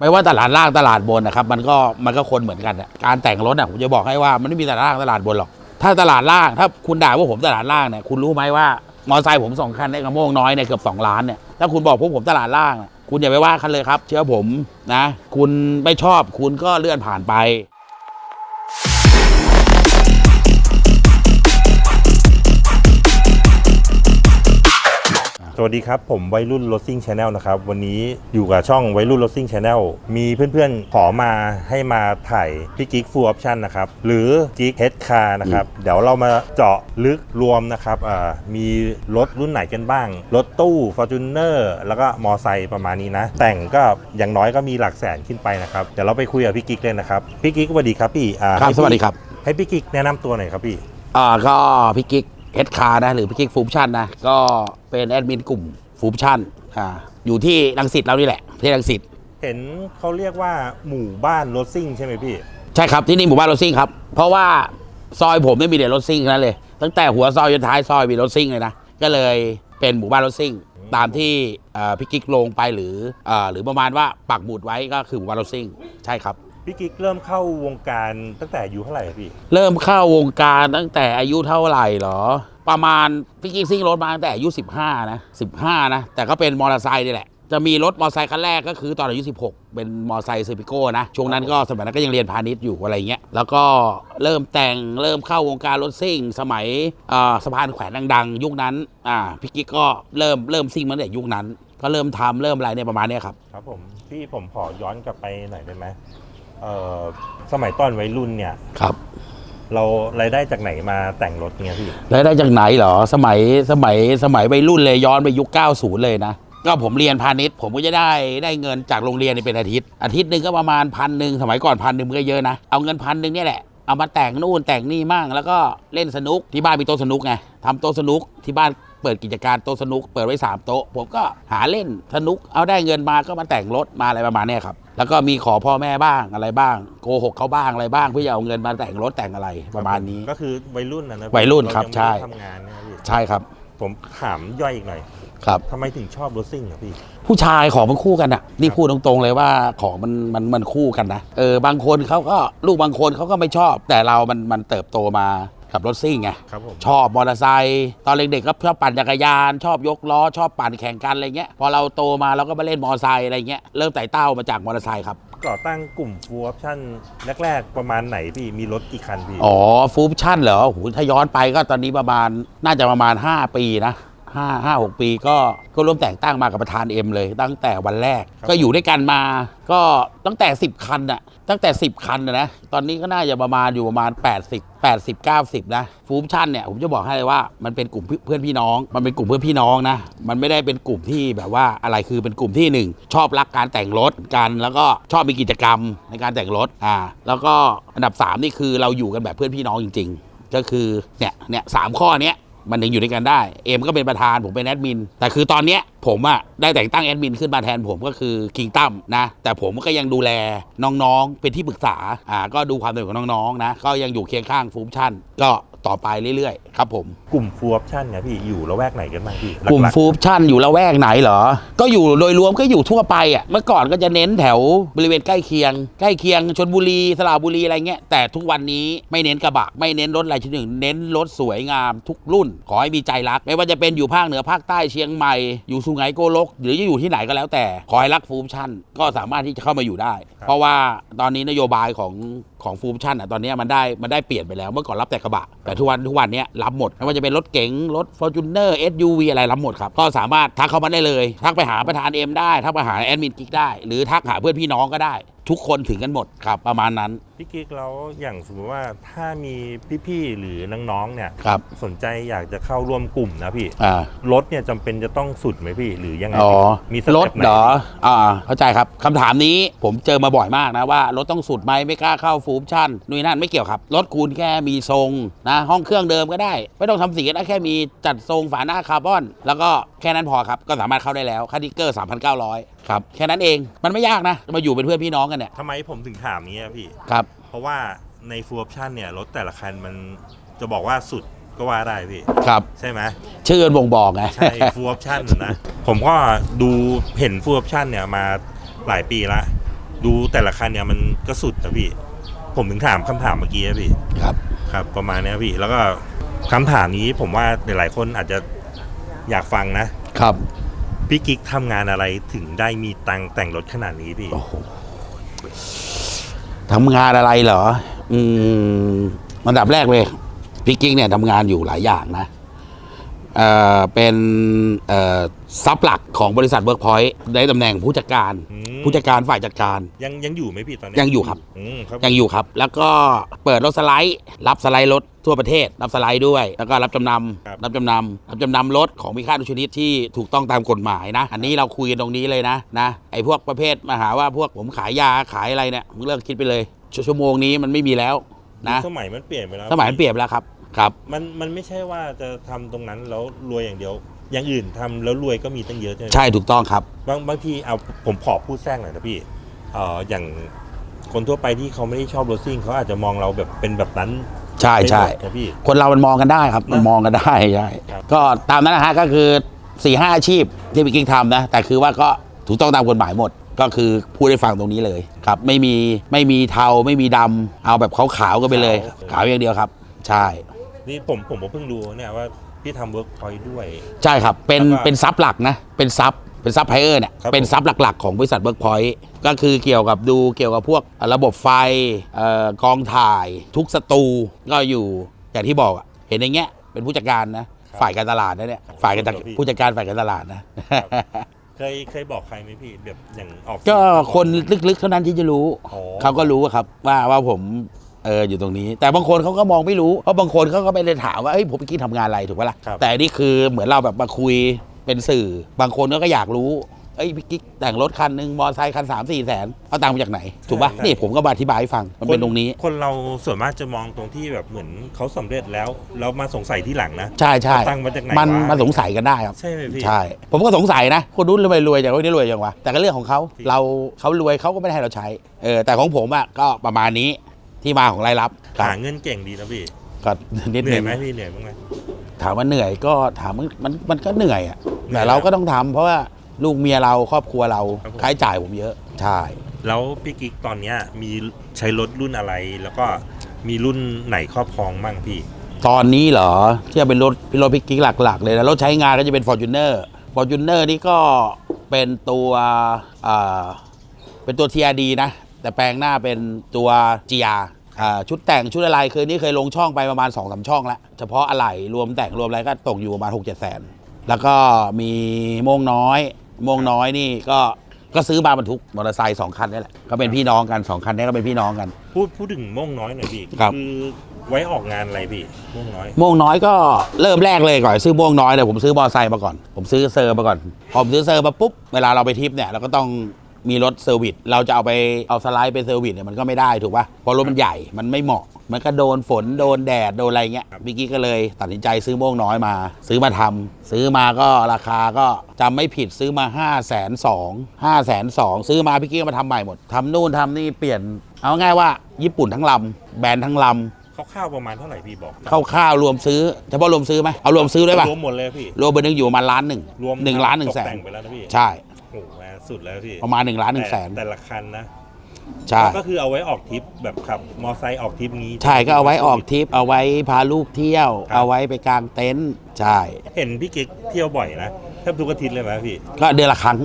ไม่ว่าตลาดล่างตลาดบนนะครับ มันก็มันก็คนเหมือนกันอะการแต่งรถอะผมจะบอกให้ว่ามันไม่มีตลาดล่างตลาดบนหรอก ถ้าตลาดล่างถ้าคุณด่าว่าผมตลาดล่างเนี่ยคุณรู้ไหมว่ามอเตอร์ไซค์ผมสองคันได้กระโมงน้อยเนี่ยเกือบสองล้านเนี่ยถ้าคุณบอกพวกผมตลาดล่าง คุณอย่าไปว่าคันเลยครับ เชื่อผมนะ คุณไม่ชอบคุณก็เลื่อนผ่านไป สวัสดีครับ ผมวัยรุ่นรถซิ่งชาแนลนะครับ วันนี้อยู่กับช่องวัยรุ่นรถซิ่งชาแนลมีเพื่อนๆ ขอมาให้มาถ่ายพี่กิ๊กฟูลออปชั่นนะครับ หรือกิ๊กเฮดคาร์นะครับ เดี๋ยวเรามาเจาะลึกรวมนะครับอ่ามีรถรุ่นไหนกันบ้าง รถตู้ f o r t u n e r แล้วก็มอไซค์ประมาณนี้นะ แต่งก็อย่างน้อยก็มีหลักแสนขึ้นไปนะครับ เดี๋ยวเราไปคุยกับพี่กิ๊กเลยนะครับ พี่กิ๊กสวัสดีครับพี่อ่าครับให้พี่สวัสดีครับ ให้พี่กิ๊กแนะนำตัวหน่อยครับพี่อ่าก็พี่กิ๊ก เฮดคาร์นะหรือพี่กิ๊กฟูมชั่นนะก็เป็นแอดมินกลุ่มฟูมชั่นอ่าอยู่ที่รังสิตเรานี่แหละที่รังสิตเห็นเขาเรียกว่าหมู่บ้านรถซิ่งใช่ไหมพี่ ใช่ครับที่นี่หมู่บ้านรถซิ่งครับเพราะว่าซอยผมไม่มีแต่รถซิ่งทั้งนั้นเลย ตั้งแต่หัวซอยจนท้ายซอยมีรถซิ่งเลยนะก็เลยเป็นหมู่บ้านรถซิ่ง ตามที่เอ่อพี่กิ๊กลงไปหรือเอ่อหรือประมาณว่าปักหมุดไว้ก็คือหมู่บ้านรถซิ่งใช่ครับ พี่กิ๊กเริ่มเข้าวงการตั้งแต่อายุเท่าไหร่พี่ เริ่มเข้าวงการตั้งแต่อายุเท่าไหร่เหรอ ประมาณพี่กิ๊กซิ่งรถมาตั้งแต่อายุ 15 นะ 15 นะ แต่ก็เป็นมอเตอร์ไซค์นี่แหละ จะมีรถมอเตอร์ไซค์คันแรกก็คือตอนอายุ 16 เป็นมอเตอร์ไซค์เซอร์พิโก้นะ ช่วงนั้นก็สมัยนั้นก็ยังเรียนพาณิชย์อยู่อะไรเงี้ย แล้วก็เริ่มแต่งเริ่มเข้าวงการรถซิ่ง สมัยเอ่อสะพานแขวนดังๆ ยุคนั้นอ่าพี่กิ๊กก็เริ่มเริ่มซิ่งมาตั้งแต่ยุคนั้น ก็เริ่มทำเริ่มอะไรเนี่ยประมาณเนี้ยครับ ครับผม พี่ผมขอย้อนกลับไปหน่อยได้ไหม เอ่อสมัยตอนวัยรุ่นเนี่ย ครับเรารายได้จากไหนมาแต่งรถเนี่ยพี่แล้วได้จากไหนเหรอ สมัยสมัยสมัยวัยรุ่นเลยย้อนไปยุค 90 เลยนะ ก็ผมเรียนพาณิชย์ผมก็จะได้ได้เงินจากโรงเรียนนี่เป็นอาทิตย์ อาทิตย์หนึ่งก็ประมาณพันหนึ่งสมัยก่อนพันหนึ่งมันก็เยอะนะ เอาเงินพันหนึ่งเนี่ยแหละ เอามาแต่งนู่นแต่งนี่มั่งแล้วก็เล่นสนุกที่บ้านมีโต๊ะสนุกไงทำโต๊ะสนุกที่บ้านเปิดกิจการโต๊ะสนุก เปิดไว้สามโต๊ะผมก็หาเล่นสนุกเอาได้เงินมาก็มาแต่งรถมาอะไรประมาณเนี้ยครับ แล้วก็มีขอพ่อแม่บ้างอะไรบ้าง โกหกเขาบ้างอะไรบ้างเพื่อจะเอาเงินมาแต่งรถแต่งอะไรประมาณนี้ ก็คือวัยรุ่นนะนะวัยรุ่นครับเายังไม่ใช่ได้ทำงานเนี่ยพี่ใช่ครับผมถามย่อยอีกหน่อยครับ ทำไมถึงชอบรถซิ่งอะพี่ ผู้ชายของมันคู่กันอะนี่พูดตรงๆเลยว่าของมันมันมันคู่กันนะเออบางคนเขาก็ลูกบางคนเขาก็ไม่ชอบ แต่เรามันมันเติบโตมา กับรถซิ่งไงครับผม ชอบมอเตอร์ไซค์ตอนเด็กๆก็ชอบปั่นจักรยาน ชอบยกล้อชอบปั่นแข่งกันอะไรเงี้ยพอเราโตมาเราก็มาเล่นมอเตอร์ไซค์อะไรเงี้ยเริ่มไต่เต้ามาจากมอเตอร์ไซค์ครับ ก่อตั้งกลุ่มฟูลออปชั่นแรก ๆ ประมาณไหนพี่ มีรถกี่คันพี่ อ๋อฟูปชั่นเหรอโอ้โหถ้าย้อนไปก็ตอนนี้ประมาณน่าจะประมาณ 5 ปีนะ ห้าห้าหกปีก็ก็ร่วมแต่งตั้งมากับประธานเอ็มเลย ตั้งแต่วันแรก ก็อยู่ด้วยกันมาก็ตั้งแต่ 10 คันอะตั้งแต่ 10 คันนะนะตอนนี้ก็น่าจะประมาณอยู่ประมาณ 80 80 90 นะฟูปชั่นเนี่ยผมจะบอกให้เลยว่ามันเป็นกลุ่มเพื่อนพี่น้อง มันเป็นกลุ่มเพื่อนพี่น้องนะมันไม่ได้เป็นกลุ่มที่แบบว่าอะไรคือเป็นกลุ่มที่หนึ่งชอบรักการแต่งรถกันแล้วก็ชอบมีกิจกรรมในการแต่งรถอ่าแล้วก็อันดับสามนี่คือเราอยู่กันแบบเพื่อนพี่น้องจริง ๆ ก็คือเนี่ยเนี่ยสามข้อเนี้ย มันยังอยู่ด้วยกันได้ เอ็มก็เป็นประธานผมเป็นแอดมิน แต่คือตอนเนี้ยผมอะได้แต่งตั้งแอดมินขึ้นมาแทนผมก็คือคิงตั้มนะ แต่ผมก็ยังดูแลน้องๆ เป็นที่ปรึกษา อ่า ก็ดูความเป็นของน้องๆนะ ก็ยังอยู่เคียงข้างฟูมชั่น ก็ ต่อไปเรื่อยๆ ครับผม กลุ่มฟูลออปชั่นเนี่ยพี่อยู่ละแวกไหนกันบ้างพี่กลุ่มหลัๆฟูมชั่นอยู่ละแวกไหนเหรอ ก็อยู่โดยรวมก็อยู่ทั่วไปอะเมื่อก่อนก็จะเน้นแถวบริเวณใกล้เคียง ใกล้เคียงชนบุรีสระบุรีอะไรเงี้ยแต่ทุกวันนี้ไม่เน้นกระบะ ไม่เน้นรถอะไรชนิดหนึ่ง เน้นรถสวยงามทุกรุ่น ขอให้มีใจรัก ไม่ว่าจะเป็นอยู่ภาคเหนือภาคใต้เชียงใหม่อยู่สุไหงโกลก หรือจะอยู่ที่ไหนก็แล้วแต่ขอให้รักฟูมชั่นก็สามารถที่จะเข้ามาอยู่ได้ เพราะว่าตอนนี้นโยบายของของฟูมชั่นอะตอนนี้มันได้มันได้เปลี่ยนไปแล้วเมื่อก่อนรับแต่กระบะ แต่ทุกวันทุกวันเนี้ยรับหมดไม่ว่าจะเป็นรถเก๋งรถ f o r t u n e r SUV อะไรรับหมดครับ ก็สามารถทักเข้ามาได้เลย ทักไปหาประธานเอ็มได้ ทักไปหาแอดมินกิ๊กได้ หรือทักหาเพื่อนพี่น้องก็ได้ ทุกคนถึงกันหมดครับประมาณนั้น พี่กิ๊กแล้วอย่างสมมติว่าถ้ามีพี่ๆหรือน้องๆเนี่ยครับ สนใจอยากจะเข้าร่วมกลุ่มนะพี่อ่ารถเนี่ยจำเป็นจะต้องสุดไหมพี่ หรือยังไงอ๋อพี่มีสรถเต็ปไหนเหรออ่าเข้าใจครับคำถามนี้ผมเจอมาบ่อยมากนะว่ารถต้องสุดไหมไม่กล้าเข้าฟูมชั่นนู่นนนั่นไม่เกี่ยวครับ รถคุณแค่มีทรงนะห้องเครื่องเดิมก็ได้ ไม่ต้องทำสีก็ได้แค่มีจัดทรงฝาหน้าคาร์บอน แล้วก็แค่นั้นพอครับ ก็สามารถเข้าได้แล้วค่าดิกเกอร์ 3,900 ครับ แค่นั้นเองมันไม่ยากนะ มาอยู่เป็นเพื่อนพี่น้องกันเนี่ยทำไมผมถึงถามนี้อะพี่ ครับ เพราะว่าในฟูลออปชั่นเนี่ยรถแต่ละคันมันจะบอกว่าสุดก็ว่าได้พี่ ครับ ใช่ไหมชื่อบ่งบอกไงใช่ฟูลออปชั่นนะ ผมก็ดูเห็นฟูลออปชั่นเนี่ยมาหลายปีละดูแต่ละคันเนี่ยมันก็สุดนะพี่ ผมถึงถามคำถามเมื่อกี้นะพี่ ครับ ครับประมาณเนี้ยพี่ แล้วก็คำถามนี้ผมว่าหลายๆคนอาจจะ อยากฟังนะ ครับ พี่กิ๊กทำงานอะไรถึงได้มีตังค์แต่งรถขนาดนี้พี่ โอ้โหทำงานอะไรเหรอ อืมอันดับแรกเลยพี่กิ๊กเนี่ยทำงานอยู่หลายอย่างนะ เอ่อ เป็น เอ่อ ซับหลักของบริษัทเวิร์กพอยต์ได้ตำแหน่งผู้จัดการ อืมผู้จัดการฝ่ายจัดการ ยังยังอยู่ไหมพี่ตอนนี้ยังอยู่ครับ อืมครับยังอยู่ครับ แล้วก็เปิดรถสไลด์ รับสไลด์รถทั่วประเทศ รับสไลด์ด้วย แล้วก็รับจำนำรับจำนำรับจำนำรถของมีค่าทุกชนิดที่ถูกต้องตามกฎหมายนะ อันนี้เราคุยกันตรงนี้เลยนะนะไอ้พวกประเภทมาหาว่าพวกผมขายยาขายอะไรเนี่ยมึงเลิกคิดไปเลยชั่วชั่วโมงนี้มันไม่มีแล้วนะ สมัยมันเปลี่ยนไปแล้วสมัยมันเปลี่ยนไปแล้วครับครับ มันมันไม่ใช่ว่าจะทำตรงนั้นแล้วรวยอย่างเดียว อย่างอื่นทำแล้วรวยก็มีตั้งเยอะใช่ไหมใช่ถูกต้องครับ บางบางทีเอาผมขอพูดแทรกหน่อยนะพี่เอ่ออย่างคนทั่วไปที่เขาไม่ได้ชอบรถซิ่งเขาอาจจะมองเราแบบเป็นแบบนั้นใช่ใช่ ไปหมดนะพี่ คนเรามันมองกันได้ครับ มันนะมองกันได้ใช่ครับ ก็ตามนั้นนะฮะก็คือ4ี่ห้าอาชีพที่พี่กิ๊กทำนะ แต่คือว่าก็ถูกต้องตามกฎหมายหมด ก็คือพูดให้ฟังตรงนี้เลยครับ ไม่มีไม่มีเทาไม่มีดำเอาแบบขาวๆกันไปเลย ขาวอย่างเดียวครับ ใช่ นี่ผมผมก็เพิ่งรู้เนี่ยว่า พี่ทำเวิร์กพอยต์ด้วย ใช่ครับ เป็นแล้วก็เป็นซับหลักนะ เป็นซับเป็นซับไพเออร์เนี่ย ครับเป็นซับหลักๆ ของบริษัทเบิร์กพอยต์ก็คือเกี่ยวกับดูเกี่ยวกับพวกระบบไฟเอ่อกองถ่ายทุกสตูก็อยู่อย่างที่บอกอะเห็นอย่างเงี้ยเป็นผู้จัดการนะ ฝ่ายการตลาดนะเนี่ย ฝ่ายการจัดผู้จัดการฝ่ายการตลาดนะ เคยเคยบอกใครไหมพี่แบบอย่างออกก็คนลึกๆ เท่านั้นที่จะรู้ อ๋อ เขาก็รู้อะครับว่าว่าผม เอออยู่ตรงนี้ แต่บางคนเขาก็มองไม่รู้เพราะบางคนเขาก็ไม่ได้ถามว่าเอ้ยผมเมื่อกี้ทำงานอะไรถูกปะครัล่ะบ แต่อันนี่คือเหมือนเราแบบมาคุยเป็นสื่อ บางคนก็อยากรู้เอ้ยพี่กิ๊กแต่งรถคันหนึ่งมอเตอร์ไซค์คันสามสี่แสนเอาตังค์มาจากไหนถูกปะนี่ผมก็มาอธิบายให้ฟังมันเป็นตรงนี้ คนเราส่วนมากจะมองตรงที่แบบเหมือนเขาสำเร็จแล้วแล้วมาสงสัยที่หลังนะ ใช่ใช่ตังค์มาจากไหนมันวะมาสงสัยกันได้ครับ ใช่ไหมพี่ ใช่ ผมก็สงสัยนะ คนนู้นรวยรวยอย่างคนนี้รวยอย่างวะแต่ก็เรื่องของเขาจริง เราเขารวยเขาก็ไม่ได้ให้เราใช้เออแต่ของผมอะก็ประมาณนี้ ที่มาของรายรับครัหาบเงินเก่งดีนะพี่ก็นิดเหนื่นึอยง ไหมพี่เหนื่อยบ้างไหม ถามว่าเหนื่อยก็ถามมันมันมันก็เหนื่อยอะเหนื่แต่อยเราก็ต้องทำเพราะว่าลูกเมียเราครอบครัวเราครับผม ค่าใช้จ่ายผมเยอะ ใช่แล้วพี่กิ๊กตอนเนี้ยมีใช้รถรุ่นอะไร แล้วก็มีรุ่นไหนครอบครองบ้างพี่ ตอนนี้เหรอที่จะเป็นรถพี่รถพิกกิ๊กหลัก ๆ เลยนะรถใช้งานก็จะเป็น f o r t u n e r f o r t u n e r นี่ก็เป็นตัวอ่าเป็นตัว TRD นะ แต่แปลงหน้าเป็นตัว GR อ่าชุดแต่งชุดอะไรคือนี่เคยลงช่องไปประมาณ2อสช่องแล้วเฉพาะอะไหล่รวมแต่งรวมอะไรก็ตกอยู่ประมาณ6 7แสนแล้วก็มีโม่งน้อยโม่งน้อยนี่ก็ก็ซื้อมาบรรทุกมอเตอร์ไซค์สองคันนี่แหละก็เป็นพี่น้องกันสองคันนี้ก็เป็นพี่น้องกัน พูดพูดถึงโม่งน้อยหน่อยพี่ครับอไว้ออกงานอะไรพี่โม่งน้อยโม่งน้อยก็เริ่มแรกเลยก่อนซื้อโม่งน้อยเลยผมซื้อมอเตอร์ไซค์มาก่อน ผมซื้อเซอร์มาก่อนพอผมซื้อเซอร์มาปุ๊บเวลาเราไปทริปเนี่ยเราก็ต้อง มีรถเซอร์วิสเราจะเอาไปเอาสไลด์ไปเซอร์วิสเนี่ยมันก็ไม่ได้ถูกป่ะเพราะรถมันใหญ่มันไม่เหมาะ มันก็โดนฝนโดนแดดโดนอะไรเงี้ยครับพี่กี้ก็เลยตัดสินใจซื้อโม่งน้อยมา ซื้อมาทำซื้อมาก็ราคาก็จำไม่ผิดซื้อมา5 0 0 0 0 0 2 5 0 0 0 0 2ซื้อมาพี่กี้ก็มาทำใหม่หมดทำนู่นทำนี่เปลี่ยน เอาง่ายว่าญี่ปุ่นทั้งลำแบรนด์ทั้งลำคร่าวๆประมาณเท่าไหร่พี่บอกข้าวๆรวมซื้อเฉพาะรวมซื้อไหมเอารวมซื้อด้วยป่ะรวมหมดเลยพี่รวมไปนึงอยู่ประมาณล้านหนึ่งรวมหนึ่งล้านหนึ่งตกแสนแต่งไปแล้วนะพี่ใช่โอ้โหแหม สุดแล้วพี่ประมาณหนึ่งล้านหนึ่งแสนต่แต่ละคันนะใช่ก็คือเอาไว้ออกทริปแบบขับมอไซค์ออกทริปงี้ใช่ก็เอาไว้ออกทริปเอาไว้พาลูกเที่ยวครับเอาไว้ไปกางเต็นท์ใช่เห็นพี่กิ๊กเที่ยวบ่อยนะแทบทุกอาทิตย์เลยไหมพี่ก็เดือนละครั้ง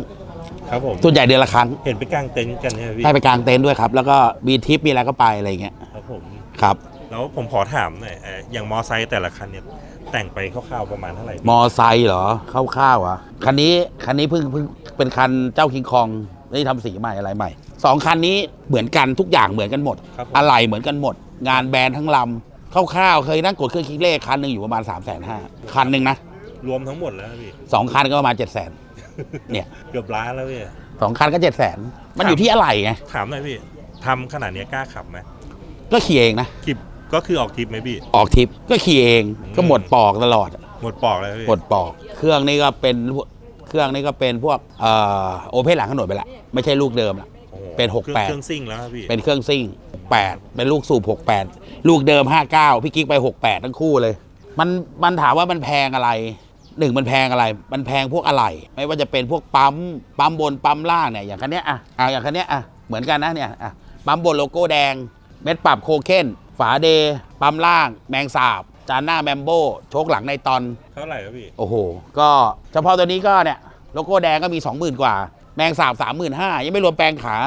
ครับผมส่วนใหญ่เดือนละครั้งเห็นไปกางเต็นท์กันใช่ไหมพี่ให้ไปกางเต็นท์ด้วยครับ แล้วก็มีทริปมีอะไรก็ไปอะไรเงี้ยครับผมครับ แล้วผมขอถามหน่อยเอ่ออย่างมอไซค์แต่ละคันเนี่ยแต่งไปคร่าวๆประมาณเท่าไหร่พี่มอไซค์เหรอคร่าวๆอะคันนี้คันนี้เพิ่งเพิ่งเป็นคันเจ้าคิงคองนี่ทำสีใหม่อะไรใหม่สองคันนี้เหมือนกันทุกอย่างเหมือนกันหมด ครับผมอะไรเหมือนกันหมด งานแบรนด์ทั้งลำคร่าวๆเคยนั่งกดเครื่องคิดเลขคันหนึ่งอยู่ประมาณ3ามแสนห้าคันหนึ่งนะรวมทั้งหมดแล้วนะพี่ สองคันก็ประมาณ7จ็ดแสนเนี่ยเกือบล้านแล้วพี่ สองคันก็เจ็ดแสนมันอยู่ที่อะไรไงถามหน่อยพี่ทำขนาดเนี้ยกล้าขับไหมก็ขี่เองนะคลิป ก็คือออกทริปไหมพี่ ออกทริปก็ขี่เองอืมก็หมดปอกตลอด หมดปอกเลยพี่หมดปอก เครื่องนี่ก็เป็นพวกเครื่องนี่ก็เป็นพวกเอ่อโอเพนหลังถนนไปละไม่ใช่ลูกเดิมละโอ้โหเป็นครื่อง68 เครื่องซิ่งแล้วครับพี่เป็นเครื่องซิ่ง 8 เป็นลูกสูบ 68 ลูกเดิม 59 พี่กิ๊กไป 68 ทั้งคู่เลย มันมันถามว่ามันแพงอะไรหนึ่งมันแพงอะไร มันแพงพวกอะไร ไม่ว่าจะเป็นพวกปั๊ม ปั๊มบน ปั๊มล่างเนี่ย อย่างคันเนี้ยอะอะอย่างคันเนี้ยอะเหมือนกันนะเนี่ยอะ ปั๊มบนโลโก้แดง เม็ดปรับโคเคน ฝาเดย์ปั๊มล่าง แมงสาบ จานหน้าแมมโบโชคหลังในตอน เท่าไหร่ครับพี่ โอ้โห ก็เฉพาะตัวนี้ก็เนี่ย โลโก้แดงก็มี 20,000 กว่า แมงสาบ 35,000 ยังไม่รวมแปลงขา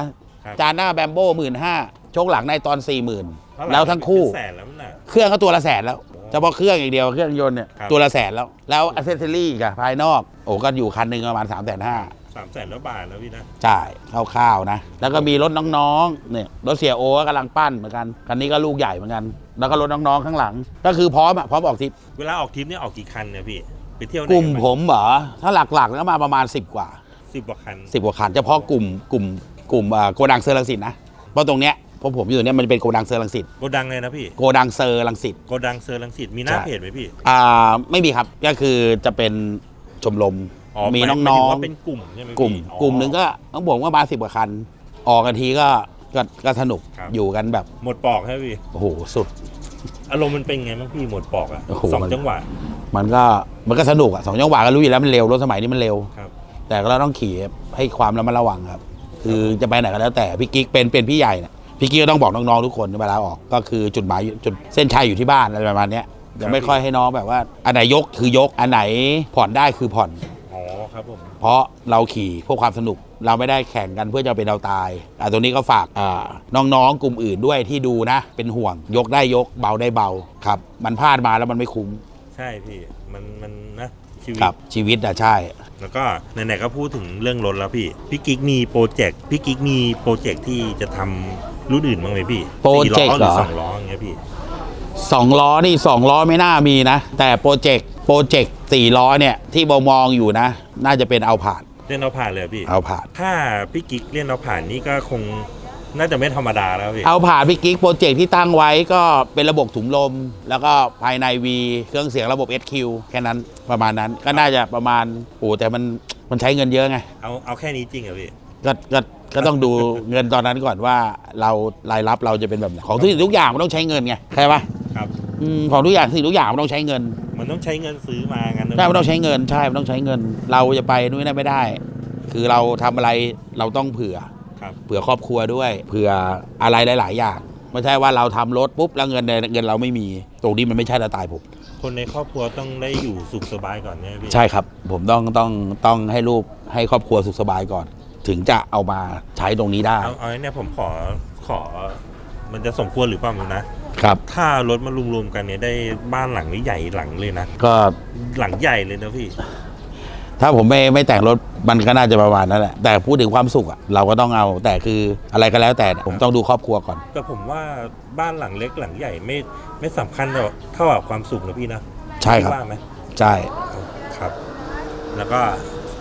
ครับ จานหน้าแบมโบ้หมื่นห้าโชคหลังในตอน เท่าไหร่40,000แล้วทั้งคู่ เป็นแสนแล้วน่ะ เครื่องก็ตัวละแสนแล้ว เฉพาะเครื่องอย่างเดียวเครื่องยนต์เนี่ยครับ ตัวละแสนแล้ว แล้วอ c เซสซอรี่กับภายนอก โอ้ก็อยู่คันหนึ่งประมาณ 3 5 0 0 0 0 สามแสนแล้วบาทแล้วพี่นะจ่ายคร่าวๆนะ แล้วก็มีรถน้องๆเนี่ยรถเสียโอก็กำลังปั้นเหมือนกันคันนี้ก็ลูกใหญ่เหมือนกัน แล้วก็รถน้องๆข้างหลัง ก็คือพร้อมอะพร้อมออกทริปเวลาออกทริปเนี่ยออกกี่คันเนี่ยพี่ไปเที่ยวไหนกลุ่มผมเหรอถ้าหลักๆก็มาประมาณ 10 กว่า สิบกว่าคัน10กว่าคันเฉพาะกลุ่มกลุ่มกลุ่มอ่าโกดังเซอร์ลังสิตนะเพราะตรงเนี้ยเพราะผมอยู่เนี่ยมันจะเป็นโกดังเซอร์ลังสิตโกดังเลยนะพี่โกดังเซอร์ลังสิต โกดังเซอร์ลังสิตมีหน้าใช่ เพจไหมพี่ อ่าไม่มีครับก็คือจะเป็นชมรม มีหายหายน้ถึองว่าเป็นกลุ่มใช่ไหมๆพี่กลุ่มอ๋อ กลุ่มหนึ่งก็ต้องบอกว่ามาสิบกว่าคัน ออกกันทีก็ก็ก็สนุกครับ อยู่กันแบบหมดปอกใช่ไหมพี่ โอ้โหสุด อารมณ์มันเป็นไงบ้างพี่หมดปอกอะโอ้โหสองมัน จังหวะมันก็มันก็สนุกอะสองจังหวะก็รู้อยู่แล้วมันเร็วรถสมัยนี้มันเร็ว ครับ แต่ก็เราต้องขี่ให้ความระมัดระวังครับ คือจะไปไหนก็แล้วแต่พี่กิ๊กเป็นเป็นพี่ใหญ่เนี่ยพี่กิ๊กก็ต้องบอกน้องๆทุกคนเวลาออกก็คือจุดหมายอยู่จุดเส้นชัยอยู่ที่บ้านอะไรประมาณเนี้ยจะไม่ค่อยให้น้องแบบว่าอันไหนยกคือยกอันไหนผ่อนได้คือผ่อนอ๋อ ครับผม เพราะเราขี่เพื่อความสนุก เราไม่ได้แข่งกันเพื่อจะเป็นเราตายอะตรงนี้ก็ฝากอ่าน้องๆ กลุ่มอื่นด้วยที่ดูนะ เป็นห่วง ยกได้ยก เบาได้เบาครับ มันพลาดมาแล้วมันไม่คุ้มใช่พี่ มันมันนะชีวิต ครับ ชีวิตอะใช่ แล้วก็ไหนๆก็พูดถึงเรื่องรถแล้วพี่พี่กิ๊กมีโปรเจกต์พี่กิ๊กมีโปรเจกต์ที่จะทำรุ่นอื่นบ้างไหมพี่โปรเจกต์สี่ล้อหเหรอสองล้ออย่างเงี้ยพี่ สองล้อนี่สองล้อไม่น่ามีนะ แต่โปรเจกต์ โปรเจกต์สี่ล้อเนี่ยที่บมองอยู่นะ น่าจะเป็นเอาผ่านเล่นเอาผ่านเลยเหรอพี่ เอาผ่าน ถ้าพี่กิ๊กเล่นเอาผ่านนี่ก็คงน่าจะไม่ธรรมดาแล้วพี่ เอาผ่านพี่กิ๊กโปรเจกต์ที่ตั้งไว้ก็เป็นระบบถุงลม แล้วก็ภายใน V เครื่องเสียงระบบ SQ แค่นั้นประมาณนั้นก็น่าจะประมาณโอ้แต่มันมันใช้เงินเยอะไง เอาเอาแค่นี้จริงเหรอพี่ ก็ก็ก็ต้องดูเงินตอนนั้นก่อนว่าเรารายรับเราจะเป็นแบบไหนของทุกสิ่งทุกอย่างมันต้องใช้เงินไงใช่ปะครับ อืมของทุกอย่างสิ่งทุกอย่างมันต้องใช้เงิน มันต้องใช้เงินซื้อมางั้นนะใช่มันต้องใช้เงินใช่มันต้องใช้เงิน เราจะไปนู่นนั่นไม่ได้ คือเราทำอะไรเราต้องเผื่อครับเผื่อครอบครัวด้วย เผื่ออะไรหลาย ๆ อย่างไม่ใช่ว่าเราทำรถปุ๊บแล้วเงินในเงินเราไม่มีตรงนี้มันไม่ใช่สไตล์ผมคนในครอบครัวต้องได้อยู่สุขสบายก่อนเนี่ยพี่ใช่ครับ ผมต้องต้องต้องให้ลูกให้ครอบครัวสุขสบายก่อน ถึงจะเอามาใช้ตรงนี้ได้เอาเอาเนี่ยผมขอขอ มันจะสมควรหรือเปล่าไม่รู้นะ ครับ ถ้ารถมารวมๆกันเนี่ยได้บ้านหลังนี้ใหญ่หลังเลยนะ ก็หลังใหญ่เลยนะพี่ ถ้าผมไม่ไม่แต่งรถมันก็น่าจะประมาณนั้นแหละแต่พูดถึงความสุขอะเราก็ต้องเอาแต่คืออะไรก็แล้วแต่เนี่ยผมต้องดูครอบครัวก่อน แต่ผมว่าบ้านหลังเล็กหลังใหญ่ไม่ไม่สำคัญเท่าเท่ากับความสุขนะพี่นะใช่ครับ พี่ว่าไหมใช่ ครับ แล้วก็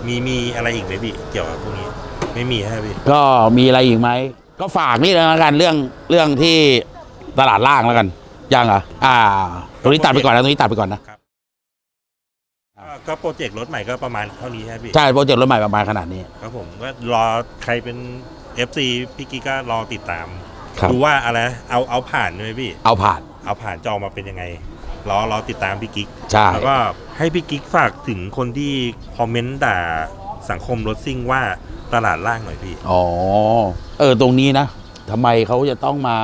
มีมีอะไรอีกไหมพี่เกี่ยวกับพวกนี้ ไม่มีใช่ไหมพี่ ก็มีอะไรอีกไหม ก็ฝากนี่แล้วกันเรื่องเรื่องที่ตลาดล่างแล้วกันยังเหรอะอ่า ตรงนี้ตัดไปก่อนนะตรงนี้ตัดไปก่อนนะก็ก็โปรเจกต์รถใหม่ก็ประมาณเท่านี้ใช่ไหมพี่ใช่โปรเจกต์รถใหม่ประมาณขนาดนี้ ครับผมก็รอใครเป็น FC พี่กิ๊กก็รอติดตามครับ ดูว่าอะไรเอาเอาผ่านไหมพี่ เอาผ่าน เอาผ่านจะออกมาเป็นยังไง รอรอติดตามพี่กิ๊กใช่ แล้วก็ให้พี่กิ๊กฝากถึงคนที่คอมเมนต์ด่าสังคมรถซิ่งว่าตลาดล่างหน่อยพี่ อ๋อ เออตรงนี้นะทำไมเขาจะต้องมา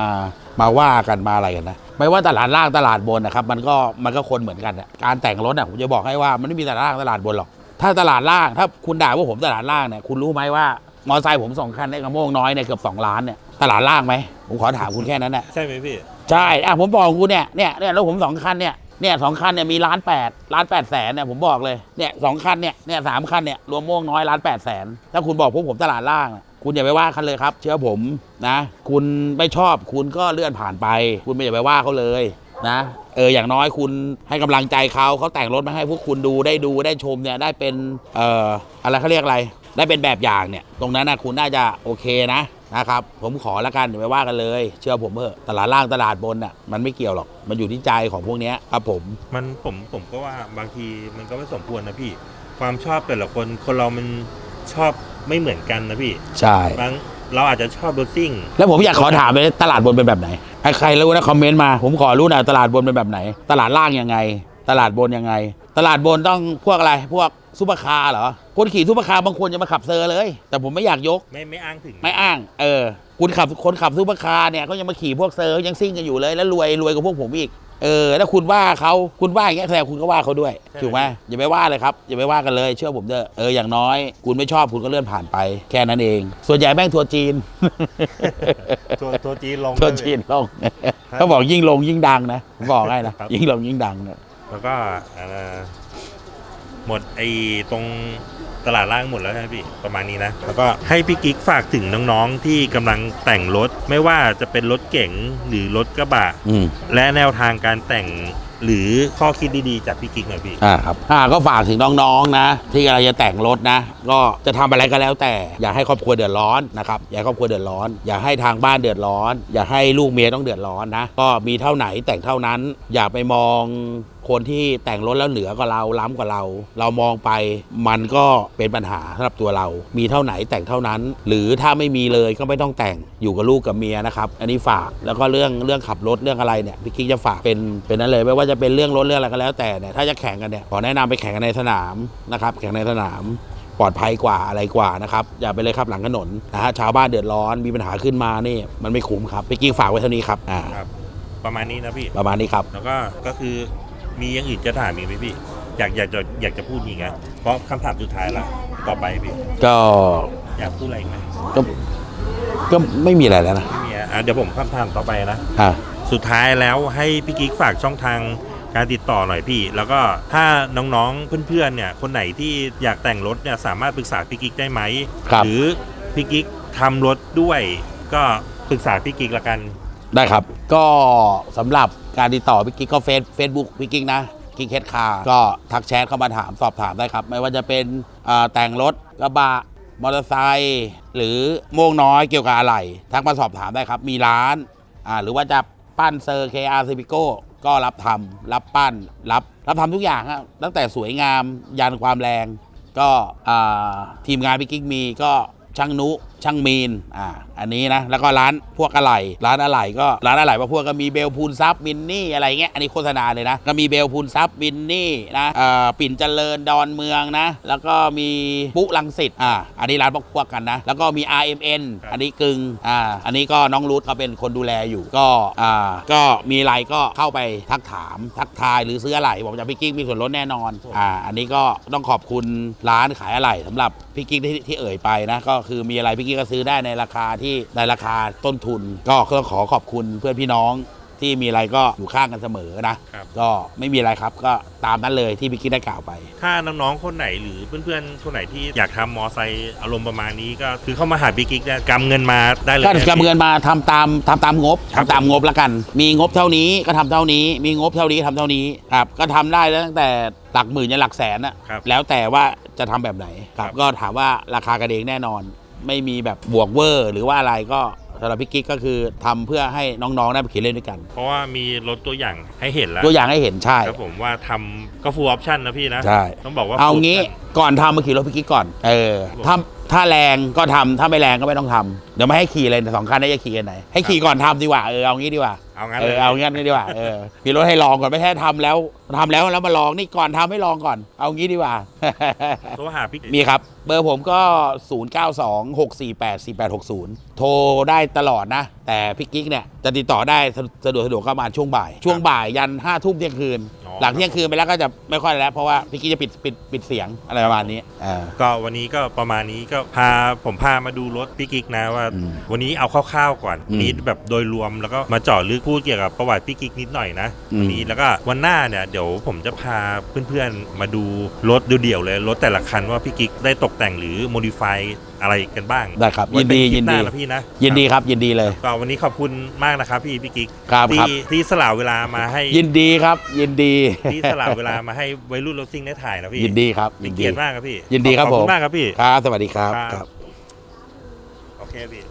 มาว่ากันมาอะไรกันนะไม่ว่าตลาดล่างตลาดบนนะครับ มันก็มันก็คนเหมือนกันนะการแต่งรถอะผมจะบอกให้ว่ามันไม่มีตลาดล่างตลาดบนหรอกถ้าตลาดล่างถ้าคุณด่าว่าผมตลาดล่างเนี่ยคุณรู้ไหมว่ามอเตอร์ไซค์ผมสองคันได้กระโมงน้อยเนี่ยเกือบสองล้านเนี่ยตลาดล่างไหมผมขอถามคุณแค่นั้นแหละใช่ไหมพี่ใช่อะผมบอกคุณเนี่ยเนี่ยเนี่ยรถผมสองคันเนี่ยเนี่ยสองคันเนี่ยมีล้านแปดล้านแปดแสนเนี่ยผมบอกเลยเนี่ยสองคันเนี่ยเนี่ยสามคันเนี่ยรวมม่วงน้อยล้านแปดแสนถ้าคุณบอกพวกผมตลาดล่างอะ คุณอย่าไปว่าคันเลยครับ เชื่อผมนะ คุณไม่ชอบคุณก็เลื่อนผ่านไป คุณไม่อย่าไปว่าเขาเลยนะเอออย่างน้อยคุณให้กำลังใจเขาเขาแต่งรถมาให้พวกคุณดูได้ดูได้ชมเนี่ยได้เป็นเอ่ออะไรเขาเรียกอะไร ได้เป็นแบบอย่างเนี่ย ตรงนั้นนะคุณน่าจะโอเคนะนะครับผมขอละกันอย่าไปว่ากันเลย เชื่อผมเถอะตลาดล่างตลาดบนน่ะมันไม่เกี่ยวหรอกมันอยู่ที่ใจของพวกนี้ครับผมมันผมผมก็ว่าบางทีมันก็ไม่สมควรนะพี่ ความชอบแต่ละคนคนเรามันชอบ ไม่เหมือนกันนะพี่ใช่ บางเราอาจจะชอบรถซิ่ง แล้วผมอยากขอถามเลยตลาดบนเป็นแบบไหนใครใครรู้นะคอมเมนต์มา ผมขอรู้หน่อยตลาดบนเป็นแบบไหน ตลาดล่างยังไง ตลาดบนยังไง ตลาดบนต้องพวกอะไร พวกซุปเปอร์คาร์เหรอ คนขี่ซุปเปอร์คาร์บางคนจะมาขับเซอร์เลย แต่ผมไม่อยากยก ไม่ไม่อ้างถึงไม่อ้าง เออคุณขับคนขับซูเปอร์คาร์เนี่ยเขายังมาขี่พวกเซอร์ยังซิ่งกันอยู่เลย แล้วรวยรวยกว่าพวกผมอีกเออแล้วคุณว่าเขาคุณว่าอย่างเงี้ยแสดงคุณก็ว่าเขาด้วยถูกไหมอย่าไปว่าเลยครับอย่าไปว่ากันเลย เชื่อผมเถอะเอออย่างน้อย คุณไม่ชอบคุณก็เลื่อนผ่านไป แค่นั้นเอง ส่วนใหญ่แม่งทัวร์จีนตัวตัวจีนลงทัวร์จีนลงเขาบอกยิ่งลงยิ่งดังนะผมบอกให้นะครับยิ่งลงยิ่งดังนะแล้วก็อ่าหมดไอ้ตรง ตลาดล่างหมดแล้วใช่ไหมพี่ประมาณนี้นะ แล้วก็ให้พี่กิ๊กฝากถึงน้องๆที่กำลังแต่งรถ ไม่ว่าจะเป็นรถเก๋งหรือรถกระบะอืม และแนวทางการแต่งหรือข้อคิดดีๆจากพี่กิ๊กหน่อยพี่ อ่าครับอ่าก็ฝากถึงน้องๆนะ ที่กำลังจะแต่งรถนะ ก็จะทำอะไรก็แล้วแต่ อย่าให้ครอบครัวเดือดร้อนนะครับอย่าให้ครอบครัวเดือดร้อน อย่าให้ทางบ้านเดือดร้อน อย่าให้ลูกเมียต้องเดือดร้อนนะ ก็มีเท่าไหนแต่งเท่านั้น อย่าไปมองคนที่แต่งรถแล้วเหนือกว่าเราล้ำกว่าเรา เรามองไปมันก็เป็นปัญหาสำหรับตัวเรา มีเท่าไหนแต่งเท่านั้น หรือถ้าไม่มีเลยก็ไม่ต้องแต่งอยู่กับลูกกับเมียนะครับ อันนี้ฝากแล้วก็เรื่องเรื่องขับรถเรื่องอะไรเนี่ยพี่กิ๊กจะฝากเป็นเป็นนั้นเลยไม่ว่าจะเป็นเรื่องรถเรื่องอะไรก็แล้วแต่เนี่ยถ้าจะแข่งกันเนี่ยขอแนะนำไปแข่งกันในสนามนะครับแข่งในสนามปลอดภัยกว่าอะไรกว่านะครับ อย่าไปเลยครับหลังถนนนะฮะชาวบ้านเดือดร้อนมีปัญหาขึ้นมานี่มันไม่คุ้มครับพี่กิ๊กฝากไว้เท่านี้ครับอ่าครับประมาณนี้นะพี่ประมาณนี้ครับแล้วก็ก็คือ มีอย่างอื่นจะถามอีกไหมพี่ อยากอยากจะอยากจะพูดอีกนะเพราะคำถามสุดท้ายละต่อไปพี่ ก็อยากพูดอะไรอีกไหมก็ก็ไม่มีอะไรแล้วนะไม่มีอะอะเดี๋ยวผมคำถามต่อไปนะ อ่าสุดท้ายแล้วให้พี่กิ๊กฝากช่องทางการติดต่อหน่อยพี่ แล้วก็ถ้าน้องๆเพื่อนๆเนี่ยคนไหนที่อยากแต่งรถเนี่ยสามารถปรึกษาพี่กิ๊กได้ไหม ครับหรือพี่กิ๊กทำรถด้วย ก็ปรึกษาพี่กิ๊กละกัน ได้ครับ ก็สำหรับ การติดต่อพี่กิ๊กก็เฟซเฟซบุ๊กพี่กิ๊กนะกิ๊กเฮดคาร์ก็ทักแชทเข้ามาถามสอบถามได้ครับ ไม่ว่าจะเป็นแต่งรถกระบะมอเตอร์ไซค์หรือโม่วงน้อยเกี่ยวกับอะไร ทักมาสอบถามได้ครับ มีร้านหรือว่าจะปั้นเซอร์ KR c i v i c o ก็รับทำรับปั้นรับรับทำทุกอย่างครับตั้งแต่สวยงามยันความแรง ก็ทีมงานพี่กิ๊กมีก็ช่างนุช่างมีนอ่าอันนี้นะ แล้วก็ร้านพวกอะไหล่ร้านอะไหล่ก็ร้านอะไหล่พวกพวกก็มีเบลพูนซับมินนี่อะไรเงี้ยอันนี้โฆษณาเลยนะ ก็มีเบลพูนซับมินนี่นะอ่าปิ่นเจริญดอนเมืองนะ แล้วก็มีปุ๊ลังสิตอ่าอันนี้ร้านพวกพวกกันนะ แล้วก็มี RMN อันนี้กึงอ่าอันนี้ก็น้องรูทเขาเป็นคนดูแลอยู่ก็อ่าก็มีอะไรก็เข้าไปทักถามทักทายหรือซื้ออะไหล่บอกจะพี่กิ๊กมีส่วนลดแน่นอนอ่าอันนี้ก็ต้องขอบคุณร้านขายอะไหล่สำหรับพี่กิ๊กที่ที่เอ่ยไปนะก็คือมีอะไรพี่กิ๊กก็ซื้อได้ในราคาที่ในราคาต้นทุน ก็ต้องขอขอบคุณเพื่อนพี่น้องที่มีอะไรก็อยู่ข้างกันเสมอนะ ครับ ก็ไม่มีอะไรครับก็ตามนั้นเลยที่พี่กิ๊กได้กล่าวไป ถ้าน้องๆ คนไหนหรือเพื่อนๆ คนไหนที่อยากทำมอไซค์อารมณ์ประมาณนี้ก็คือเข้ามาหาพี่กิ๊กเนี่ยกำเงินมาได้เลยก็นะ กำเงินมาทำตามทำตามงบครับทำตามงบแล้วกัน มีงบเท่านี้ก็ทำเท่านี้ มีงบเท่านี้ทำเท่านี้ครับก็ทำได้ตั้งแต่หลักหมื่นยันหลักแสนอะครับแล้วแต่ว่าจะทำแบบไหนครัครับบก็ถามว่าราคากระเดงแน่นอน ไม่มีแบบบวกเวอร์ หรือว่าอะไรก็สำหรับพี่กิ๊กก็คือทำเพื่อให้น้องๆได้ไปขี่เล่นด้วยกัน เพราะว่ามีรถตัวอย่างให้เห็นแล้วตัวอย่างให้เห็นใช่ ครับผมว่าทำก็ฟูลออปชั่นนะพี่นะ ใช่ ต้องบอกว่า เอา full งี้ option ก่อนทำมาขี่รถพี่กิ๊กก่อน เออถ้าถ้าแรงก็ทำถ้าไม่แรงก็ไม่ต้องทำเดี๋ยวไม่ให้ขี่เลยสองคันนี้จะขี่กันไหน ให้ขี่ก่อนทำดีกว่าเออเอางี้ดีกว่า เอางั้นเอเลอยเอางั้นดีกว่าเออมีรถให้ลองก่อนไม่ใช่ทำแล้วทำแล้วแล้วมาลองนี่ก่อนทำให้ลองก่อน เอางี้ดีกว่า โทรหาพี่มีครับ เบอร์ผมก็ 0926484860 โทรได้ตลอดนะ แต่พี่กิ๊กเนี่ยจะติดต่อได้สะสะดวกสะดวกก็ประมาณช่วงบ่าย ช่วงบ่ายยัน5ทุ่มเที่ยงคืน อ๋อ หลังเที่ยงคืนไปแล้วก็จะไม่ค่อยแล้ว เพราะว่าพี่กิ๊กจะปิดปิดปิดเสียงอะไรประมาณนี้อ่า ก็วันนี้ก็ประมาณนี้ก็พาผมพามาดูรถพี่กิ๊กนะว่า อืมวันนี้เอาคร่าวๆก่อนอืม นี้แบบโดยรวมแล้วก็มาเจาะลึกพูดเกี่ยวกับประวัติพี่กิ๊กนิดหน่อยนะอืมวันนี้แล้วก็วันหน้าเนี่ยเดี๋ยวผมจะพาเพื่อนๆมาดูรถเดี่ยวๆเลยรถแต่ละคันว่าพี่กิ๊กได้ตกแต่งหรือโมดิฟายอะไรกันบ้างได้ครับไว้ยินดีเป็คลิยิปนหดีน้านะพี่นะยินดีครับยินดีเลยก็วันนี้ขอบคุณมากนะครับพี่พี่กิ๊กครับที่ครับที่สละเวลามาให้ ยินดีครับ ยินดีที่สละเวลามาให้วัยรุ่นรถซิ่งได้ถ่ายนะพี่ยินดีครับเป็ยินนดีเกียรติมากครับพี่ยินดีครับขอบคุผมณมากครับพี่ครับสวัสดีครับครับครับโอเคพี่